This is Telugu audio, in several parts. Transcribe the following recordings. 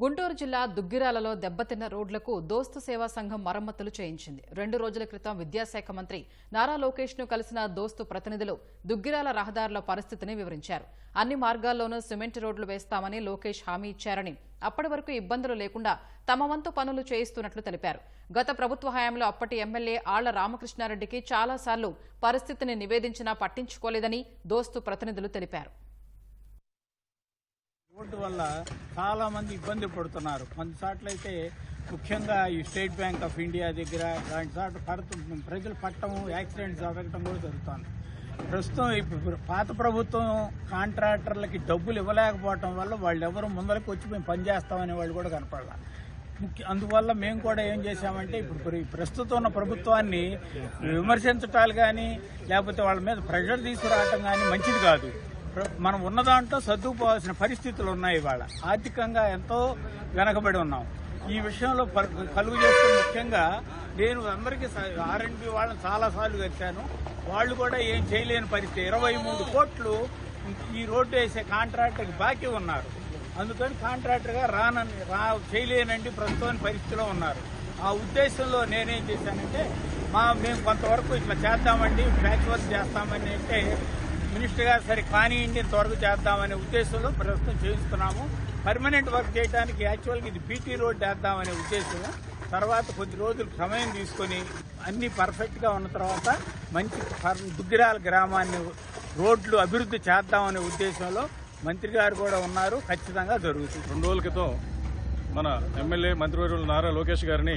గుంటూరు జిల్లా దుగ్గిరాలలో దెబ్బతిన్న రోడ్లకు దోస్తు సేవా సంఘం మరమ్మతులు చేయించింది. రెండు రోజుల క్రితం విద్యాశాఖ మంత్రి నారా లోకేష్ను కలిసిన దోస్తు ప్రతినిధులు దుగ్గిరాల రహదారుల పరిస్థితిని వివరించారు. అన్ని మార్గాల్లోనూ సిమెంట్ రోడ్లు వేస్తామని లోకేష్ హామీ ఇచ్చారని అప్పటి వరకు ఇబ్బందులు లేకుండా తమ వంతు పనులు చేయిస్తున్నట్లు తెలిపారు. గత ప్రభుత్వ హయాంలో అప్పటి ఎమ్మెల్యే ఆళ్ళ రామకృష్ణారెడ్డికి చాలాసార్లు పరిస్థితిని నివేదించినా పట్టించుకోలేదని దోస్తు ప్రతినిధులు తెలిపారు. రోడ్డు వల్ల చాలా మంది ఇబ్బంది పడుతున్నారు. కొన్ని చోట్ల అయితే ముఖ్యంగా ఈ స్టేట్ బ్యాంక్ ఆఫ్ ఇండియా దగ్గర ఇలాంటి చోట్ల పడుతు ప్రజలు పట్టడం యాక్సిడెంట్స్ జరగటం కూడా జరుగుతుంది. ప్రస్తుతం ఇప్పుడు పాత ప్రభుత్వం కాంట్రాక్టర్లకి డబ్బులు ఇవ్వలేకపోవటం వల్ల వాళ్ళు ఎవరు ముందరకు వచ్చి మేము పనిచేస్తామనే వాళ్ళు కూడా కనపడాలి. ముఖ్య అందువల్ల మేము కూడా ఏం చేశామంటే ఇప్పుడు ప్రస్తుతం ఉన్న ప్రభుత్వాన్ని విమర్శించటాలు కానీ లేకపోతే వాళ్ళ మీద ప్రెషర్ తీసుకురావటం కానీ మంచిది కాదు. మనం ఉన్న దాంట్లో సర్దుకుపోవాల్సిన పరిస్థితులు ఉన్నాయి ఇవాళ. ఆర్థికంగా ఎంతో వెనకబడి ఉన్నాం. ఈ విషయంలో ప- కలుగు చేస్తే ముఖ్యంగా నేను అందరికీ ఆర్ఎండ్బి వాళ్ళని చాలా సార్లు కలిశాను. వాళ్ళు కూడా ఏం చేయలేని పరిస్థితి. ఇరవై మూడు కోట్లు ఈ రోడ్డు వేసే కాంట్రాక్టర్కి బాకీ ఉన్నారు. అందుకని కాంట్రాక్టర్గా రానని రా చేయలేనండి ప్రస్తుతం పరిస్థితిలో ఉన్నారు. ఆ ఉద్దేశంలో నేనేం చేశానంటే మా మేము కొంతవరకు ఇట్లా చేద్దామండి ప్యాచ్ వర్క్ చేస్తామని అంటే మినిస్టర్ గారు సరే కానివ్వండి ఇంతవరకు చేద్దామనే ఉద్దేశంలో ప్రస్తుతం చేయిస్తున్నాము. పర్మనెంట్ వర్క్ చేయడానికి యాక్చువల్గా ఇది బీటీ రోడ్ చేద్దామనే ఉద్దేశం తర్వాత కొద్ది రోజులు సమయం తీసుకొని అన్ని పర్ఫెక్ట్గా ఉన్న తర్వాత మంచి దుగ్గిరాల గ్రామాన్ని రోడ్లు అభివృద్ధి చేద్దామనే ఉద్దేశంలో మంత్రి గారు కూడా ఉన్నారు. ఖచ్చితంగా జరుగుతుంది. రెండు రోజుల క్రితం మన ఎమ్మెల్యే మంత్రివర్యులు నారా లోకేష్ గారిని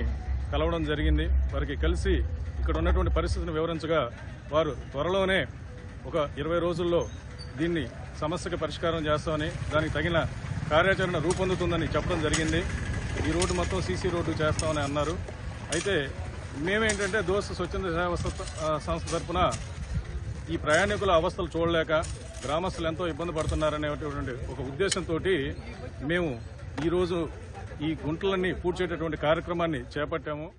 కలవడం జరిగింది. వారికి కలిసి ఇక్కడ ఉన్నటువంటి పరిస్థితిని వివరించగా వారు త్వరలోనే ఒక ఇరవై రోజుల్లో దీన్ని సమస్యకు పరిష్కారం చేస్తామని దానికి తగిన కార్యాచరణ రూపొందుతుందని చెప్పడం జరిగింది. ఈ రోడ్డు మొత్తం సీసీ రోడ్డు చేస్తామని అన్నారు. అయితే మేమేంటంటే దోస్తు స్వచ్ఛంద సంస్థ- తరఫున ఈ ప్రయాణికుల అవస్థలు చూడలేక గ్రామస్తులు ఎంతో ఇబ్బంది పడుతున్నారనేటువంటి ఒక ఉద్దేశంతో మేము ఈరోజు ఈ గుంటలన్నీ పూడ్చేటటువంటి కార్యక్రమాన్ని చేపట్టాము.